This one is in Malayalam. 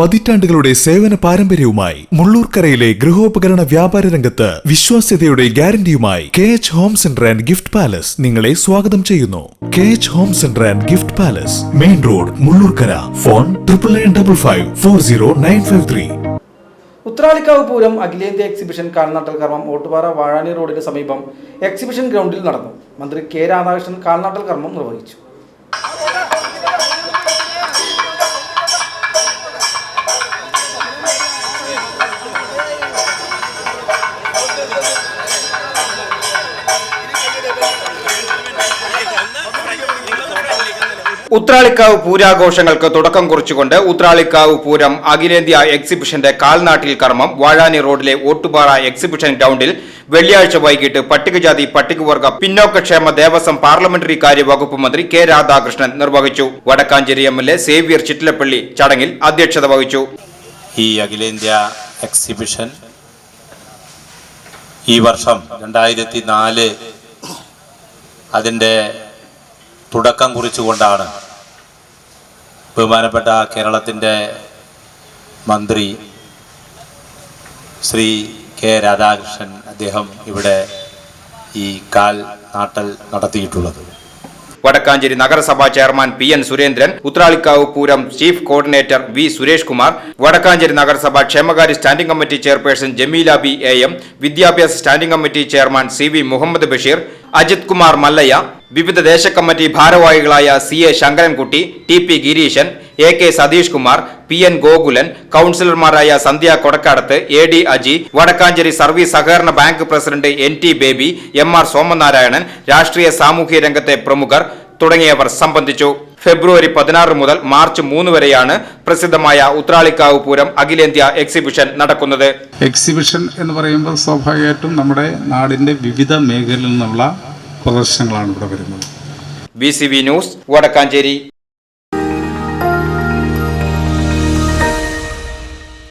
പതിറ്റാണ്ടുകളുടെ സേവന പാരമ്പര്യവുമായി മുള്ളൂർക്കരയിലെ ഗൃഹോപകരണ വ്യാപാര രംഗത്ത് വിശ്വാസ്യതയുടെ ഗ്യാരണ്ടിയുമായി K H home centre and gift palace നിങ്ങളെ സ്വാഗതം ചെയ്യുന്നു. K H home centre and gift palace main road Mullurkara. Phone triple nine double five four zero nine five three. Uthralikkavu Pooram അഖിലേന്ത്യാ എക്സിബിഷൻ കാൽനാട്ടൽ കർമ്മം ഓട്ടുപാറ വാഴാനി റോഡിന് സമീപം എക്സിബിഷൻ ഗ്രൗണ്ടിൽ നടന്നു. മന്ത്രി കെ രാധാകൃഷ്ണൻ കാൽനാട്ടൽ കർമ്മം നിർവഹിച്ചു. ഉത്രാളിക്കാവ് പൂരാഘോഷങ്ങൾക്ക് തുടക്കം കുറിച്ചുകൊണ്ട് ഉത്രാളിക്കാവ് പൂരം അഖിലേന്ത്യാ എക്സിബിഷന്റെ കാൽനാട്ടിൽ കർമ്മം വാഴാനി റോഡിലെ ഓട്ടുപാറ എക്സിബിഷൻ ഗ്രൗണ്ടിൽ വെള്ളിയാഴ്ച വൈകിട്ട് പട്ടികജാതി പട്ടികവർഗ പിന്നോക്കക്ഷേമ ദേവസ്വം പാർലമെന്ററി കാര്യ വകുപ്പ് മന്ത്രി കെ രാധാകൃഷ്ണൻ നിർവഹിച്ചു. Wadakkanchery M L A Xavier Chittilappilly ചടങ്ങിൽ അധ്യക്ഷത വഹിച്ചു. ഈ അഖിലേന്ത്യാ എക്സിബിഷൻ ഈ വർഷം രണ്ടായിരത്തി നാല് അതിന്റെ തുടക്കം കുറിച്ചുകൊണ്ടാണ് ബഹുമാനപ്പെട്ട കേരളത്തിന്റെ മന്ത്രി ശ്രീ കെ രാധാകൃഷ്ണൻ അദ്ദേഹം ഇവിടെ ഈ കാൽ നാട്ടൽ നടത്തിയിട്ടുള്ളത്. വടക്കാഞ്ചേരി നഗരസഭാ chairman P N Surendran Uthralikkavu Pooram chief coordinator V Suresh Kumar Wadakkanchery നഗരസഭാ ക്ഷേമകാര്യ standing committee chairperson Jameela B A M വിദ്യാഭ്യാസ standing committee chairman C V Muhammad Basheer Ajith Kumar Mallayya വിവിധ ദേശകമ്മിറ്റി ഭാരവാഹികളായ C A Sankarankutty T P Gireesan A K Satheesh Kumar P N Gokulan കൌൺസിലർമാരായ Sandhya Kodakkadath A D Aji Wadakkanchery service സഹകരണ bank president N T Baby M R Somanarayanan രാഷ്ട്രീയ സാമൂഹ്യ രംഗത്തെ പ്രമുഖർ തുടങ്ങിയവർ സംബന്ധിച്ചു. ഫെബ്രുവരി പതിനാറ് മുതൽ മാർച്ച് മൂന്ന് വരെയാണ് പ്രസിദ്ധമായ ഉത്രാളിക്കാവ് പൂരം അഖിലേന്ത്യാ എക്സിബിഷൻ നടക്കുന്നത്. എക്സിബിഷൻ എന്ന് പറയുമ്പോൾ സ്വാഭാവികമായിട്ടും നമ്മുടെ നാടിന്റെ വിവിധ മേഖലയിൽ നിന്നുള്ള പ്രദർശനങ്ങളാണ് ഇവിടെ വരുന്നത്. B news Wadakkanchery.